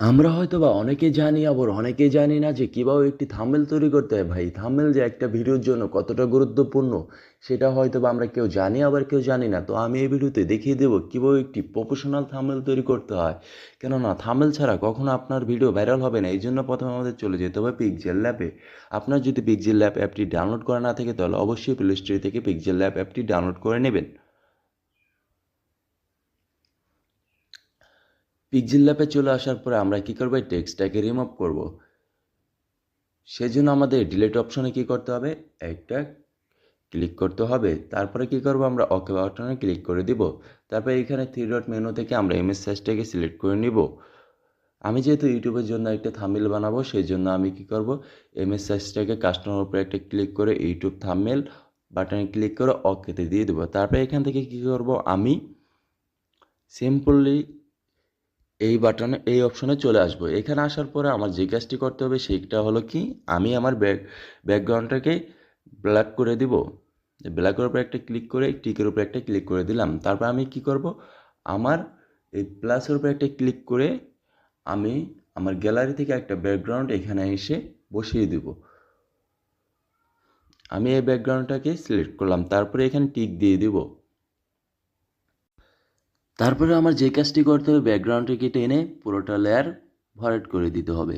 আমরা হয়তো বা অনেকে জানি, আবার অনেকে জানি না যে কীভাবে একটি থাম্বনেল তৈরি করতে হয়। ভাই থাম্বনেল যে একটা ভিডিওর জন্য কতটা গুরুত্বপূর্ণ, সেটা হয়তো বা আমরা কেউ জানি, আবার কেউ জানি না। তো আমি এই ভিডিওতে দেখিয়ে দেবো কীভাবে একটি প্রফেশনাল থাম্বনেল তৈরি করতে হয়। কেননা থামেল ছাড়া কখনো আপনার ভিডিও ভাইরাল হবে না এই জন্য প্রথমে আমাদের চলে যেতে হবে পিকজেল ল্যাপে আপনার যদি পিকজেল ল্যাপ অ্যাপটি ডাউনলোড করা না থাকে, তাহলে অবশ্যই প্লে স্টোর থেকে পিকজেল ল্যাপ অ্যাপটি ডাউনলোড করে নেবেন। পিকজেল ল্যাপে চলে আসার পরে আমরা কী করব? টেক্সটটাকে রিমুভ করব। সেজন্য আমাদের ডিলেট অপশনে কী করতে হবে? একটা ক্লিক করতে হবে। তারপরে কী করব আমরা? ওকে বাটনে ক্লিক করে দিব। তারপরে এখানে থ্রি ডট মেনু থেকে আমরা ইমেজ সাইজটাকে সিলেক্ট করে নিব। আমি যেহেতু ইউটিউবের জন্য একটা থাম্বেল বানাবো সেই জন্য আমি কী করব? ইমেজ সাইজটাকে কাস্টমার উপরে একটা ক্লিক করে ইউটিউব থাম্বেল বাটনে ক্লিক করে ওকেতে দিয়ে দেবো। তারপরে এখান থেকে কী করব? আমি সিম্পলি এই বাটনে এই অপশনে চলে আসব। এখানে আসার পরে আমার যে কাজটি করতে হবে সেইটা হলো কি, আমি আমার ব্যাক ব্যাকগ্রাউন্ডটাকে ব্ল্যাক করে দিব। ব্ল্যাকের উপরে একটা ক্লিক করে টিকের উপরে একটা ক্লিক করে দিলাম। তারপর আমি কি করব? আমার এই প্লাসের উপরে একটা ক্লিক করে আমি আমার গ্যালারি থেকে একটা ব্যাকগ্রাউন্ড এখানে এসে বসিয়ে দেব। আমি এই ব্যাকগ্রাউন্ডটাকে সিলেক্ট করলাম। তারপরে এখানে টিক দিয়ে দিব। তারপরে আমার যে কাজটি করতে হবে ব্যাকগ্রাউন্ডটাকে টেনে পুরোটা লেয়ার ভরাট করে দিতে হবে।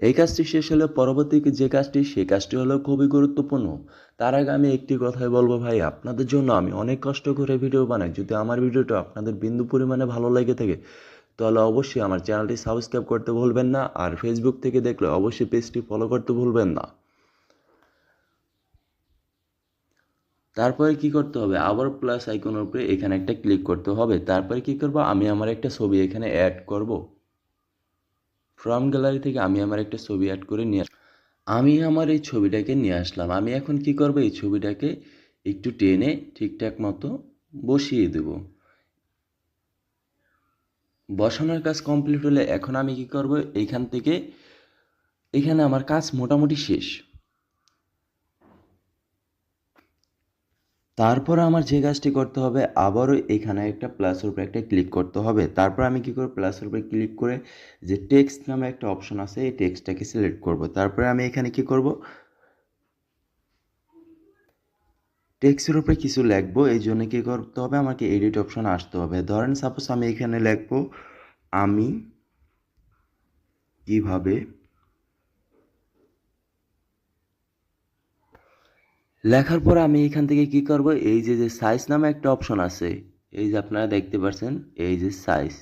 এই কাজটি শেষ হলে পরবর্তী যে কাজটি সেই কাজটি হলো খুবই গুরুত্বপূর্ণ। তার আগে আমি একটি কথাই বলব ভাই, আপনাদের জন্য আমি অনেক কষ্ট করে ভিডিও বানাই। যদি আমার ভিডিওটা আপনাদের বিন্দু পরিমাণে ভালো লেগে থাকে, তাহলে অবশ্যই আমার চ্যানেলটি সাবস্ক্রাইব করতে ভুলবেন না, আর ফেসবুক থেকে দেখলে অবশ্যই পেজটি ফলো করতে ভুলবেন না। তারপরে কি করতে হবে? আবার প্লাস আইকনের উপরে এখানে একটা ক্লিক করতে হবে। তারপরে কি করব? আমি আমার একটা ছবি এখানে অ্যাড করব। ফ্রম গ্যালারি থেকে আমি আমার একটা ছবি অ্যাড করে নিয়ে আমি আমার এই ছবিটাকে নিয়ে আসলাম। আমি এখন কি করব? এই ছবিটাকে একটু টেনে ঠিকঠাক মতো বসিয়ে দেব। বসানোর কাজ কমপ্লিট হলে এখন আমি কি করব? এইখান থেকে এখানে আমার কাজ মোটামুটি শেষ। তারপর আমার যে কাজটি করতে হবে, আবারও এখানে একটা প্লাসের উপরে একটা ক্লিক করতে হবে। তারপর আমি কি করব? প্লাসের উপরে ক্লিক করে যে টেক্সট নামে একটা অপশন আছে, এই টেক্সটটাকে সিলেক্ট করব। তারপরে আমি এখানে কি করব? টেক্সটের উপরে কিছু লিখব, এই জন্য কী করতে হবে? আমাকে এডিট অপশন আসতে হবে। ধরেন সাপোজ আমি এখানে লিখব, আমি কীভাবে লেখার পর আমি এখান থেকে কি করব? এই যে যে সাইজ নামে একটা অপশন আছে। এই যে আপনারা দেখতে পাচ্ছেন এই যে সাইজ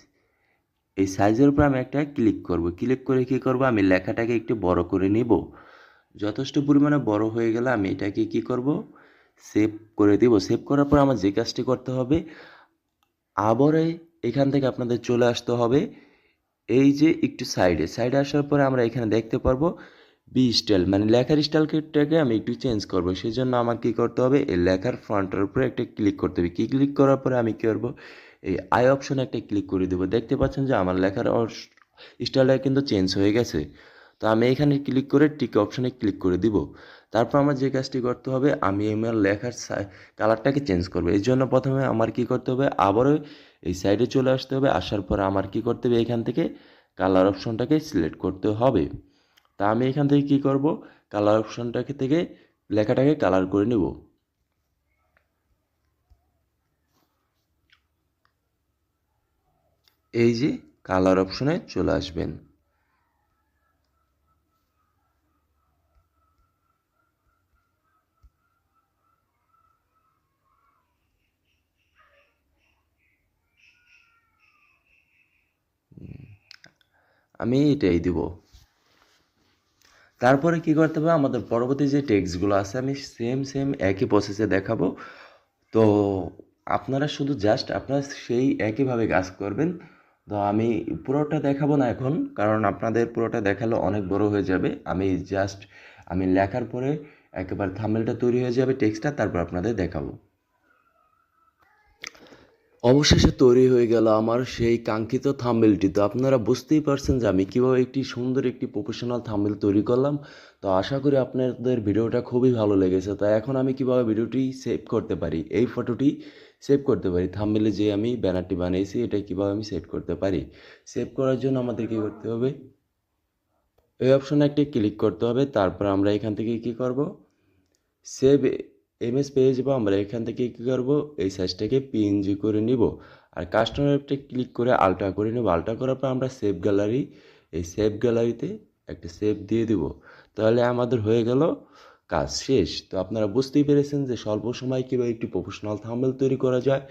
এই সাইজের উপর আমি একটা ক্লিক করব। ক্লিক করে কি করব? আমি লেখাটাকে একটু বড় করে নিব। যথেষ্ট পরিমাণে বড় হয়ে গেলে আমি এটাকে কি করব? সেভ করে দিব। সেভ করার পর আমার যে কাজটি করতে হবে আবারে এখান থেকে আপনাদের চলে আসতে হবে। এই যে একটু সাইডে সাইডে আসার পরে আমরা এখানে দেখতে পারব বি স্টাইল মানে লেখার স্টাইলটাকে আমি একটু চেঞ্জ করব। সেই জন্য আমাকে কী করতে হবে? এই লেখার ফ্রন্টের উপরে একটা ক্লিক করতে হবে। কি ক্লিক করার পরে আমি কী করব? এই আই অপশনে একটা ক্লিক করে দেবো। দেখতে পাচ্ছেন যে আমার লেখার স্টাইলটা কিন্তু চেঞ্জ হয়ে গেছে। তো আমি এখানে ক্লিক করে টিক অপশনে ক্লিক করে দিব। তারপর আমার যে কাজটি করতে হবে, আমি আমার লেখার কালারটাকে চেঞ্জ করব। এই জন্য প্রথমে আমার কি করতে হবে? আবারও এই সাইডে চলে আসতে হবে। আসার পর আমার কি করতে হবে? এখান থেকে কালার অপশনটাকে সিলেক্ট করতে হবে। তা আমি এখান থেকে কি করব? কালার অপশনটাকে থেকে লেখাটাকে কালার করে নেব। এই যে কালার অপশনে চলে আসবেন। আমি এটাই দিব। তারপরে কি করতে হবে? আমাদের পরবর্তী যে টেক্সটগুলো আছে, আমি সেম সেম একই প্রসেসে দেখাবো। তো আপনারা শুধু জাস্ট আপনারা সেই একইভাবে কাজ করবেন। তো আমি পুরোটা দেখাবো না এখন, কারণ আপনাদের পুরোটা দেখালে অনেক বড় হয়ে যাবে। আমি জাস্ট আমি লেখার পরে একেবারে থামেলটা তৈরি হয়ে যাবে টেক্সটটা তারপর আপনাদের দেখাবো। অবশেষে তৈরি হয়ে গেল আমার সেই কাঙ্ক্ষিত থাম্বেলটি। তো আপনারা বুঝতেই পারছেন যে আমি কীভাবে একটি সুন্দর একটি প্রফেশনাল থাম্বেল তৈরি করলাম। তো আশা করি আপনাদের ভিডিওটা খুবই ভালো লেগেছে। তো এখন আমি কীভাবে ভিডিওটি সেভ করতে পারি? এই ফটোটি সেভ করতে পারি। থাম্বনেলে যে আমি ব্যানারটি বানিয়েছি, এটা কীভাবে আমি সেভ করতে পারি? সেভ করার জন্য আমাদের কী করতে হবে? এই অপশনে একটি ক্লিক করতে হবে। তারপর আমরা এখান থেকে কি করব? সেভ এমএস পেয়ে যাব, আমরা এখান থেকে কী করব? এই সাইজটাকে পিএনজি করে নিব। আর কাস্টমার অ্যাপটা ক্লিক করে আলটা করে নেব। আলটা করার পর আমরা সেভ গ্যালারি এই সেভ গ্যালারিতে একটা সেভ দিয়ে দিব। তাহলে আমাদের হয়ে গেল কাজ শেষ। তো আপনারা বুঝতেই পেরেছেন যে স্বল্প সময় কীভাবে একটি প্রফেশনাল থাম্বেল তৈরি করা যায়।